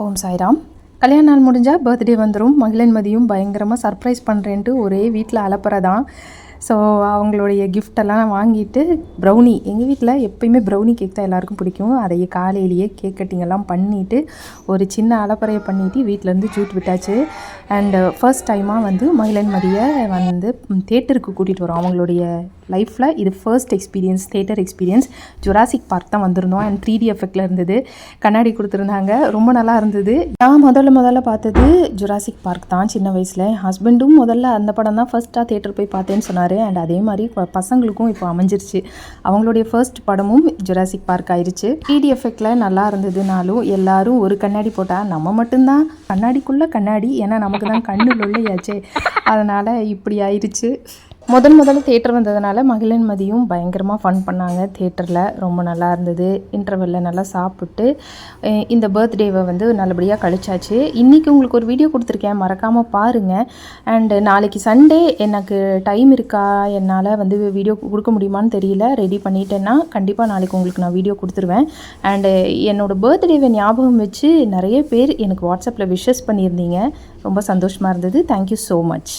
ஓம் சாய்ராம். கல்யாண நாள் முடிஞ்சால் பர்த்டே வந்துடும் மகிழன் மதியும் பயங்கரமாக சர்ப்ரைஸ் பண்ணுறேன்ட்டு ஒரே வீட்டில் அலப்புறதான். ஸோ அவங்களுடைய கிஃப்டெல்லாம் வாங்கிட்டு ப்ரௌனி எங்கள் வீட்டில் எப்பயுமே ப்ரௌனி கேக் தான் எல்லாருக்கும் பிடிக்கும். அதையே காலையிலேயே கேக் கட்டிங்கெல்லாம் பண்ணிவிட்டு ஒரு சின்ன அலப்பறையை பண்ணிவிட்டு வீட்டிலேருந்து ஜூட் விட்டாச்சு. அண்டு ஃபர்ஸ்ட் டைமாக வந்து மகிழன் மதியை வந்து தேட்டருக்கு கூட்டிகிட்டு வரோம். அவங்களுடைய லைஃப்பில் இது first experience theatre experience Jurassic Park தான் வந்திருந்தோம். அண்ட் த்ரீ டி எஃபெக்டில் இருந்தது. கண்ணாடி கொடுத்துருந்தாங்க. ரொம்ப நல்லா இருந்தது. நான் முதல்ல முதல்ல பார்த்தது ஜுராசிக் பார்க் தான் சின்ன வயசில். ஹஸ்பண்டும் முதல்ல அந்த படம் தான் ஃபர்ஸ்ட்டாக தேட்டர் போய் பார்த்தேன்னு சொன்னார். அண்ட் அதே மாதிரி இப்போ பசங்களுக்கும் இப்போ அமைஞ்சிருச்சு. அவங்களுடைய ஃபர்ஸ்ட் படமும் ஜுராசிக் பார்க் ஆயிடுச்சு த்ரீ டி எஃபெக்டில் நல்லா இருந்ததுனாலும் எல்லாரும் ஒரு கண்ணாடி போட்டால் நம்ம மட்டும்தான். கண்ணாடிக்குள்ளே கண்ணாடி. ஏன்னா நமக்கு தான் கண்ணு லொல்லையாச்சே அதனால் இப்படி ஆயிடுச்சு. முதன் முதல்ல தேட்டர் வந்ததுனால மகிழன் மதியும் பயங்கரமாக ஃபன் பண்ணாங்க. தேட்டரில் ரொம்ப நல்லா இருந்தது. இன்டர்வெல்லில் நல்லா சாப்பிட்டு இந்த பர்த்டேவை வந்து நல்லபடியாக கழிச்சாச்சு. இன்றைக்கி உங்களுக்கு ஒரு வீடியோ கொடுத்துருக்கேன். மறக்காமல் பாருங்கள் அண்டு நாளைக்கு சண்டே எனக்கு டைம் இருக்கா? என்னால் வந்து வீடியோ கொடுக்க முடியுமான்னு தெரியல. ரெடி பண்ணிட்டேன்னா கண்டிப்பாக நாளைக்கு உங்களுக்கு நான் வீடியோ கொடுத்துருவேன். அண்டு என்னோடய பர்த்டேவை ஞாபகம் வச்சு நிறைய பேர் எனக்கு வாட்ஸ்அப்பில் விஷஸ் பண்ணியிருந்தீங்க. ரொம்ப சந்தோஷமாக இருந்தது. Thank you so much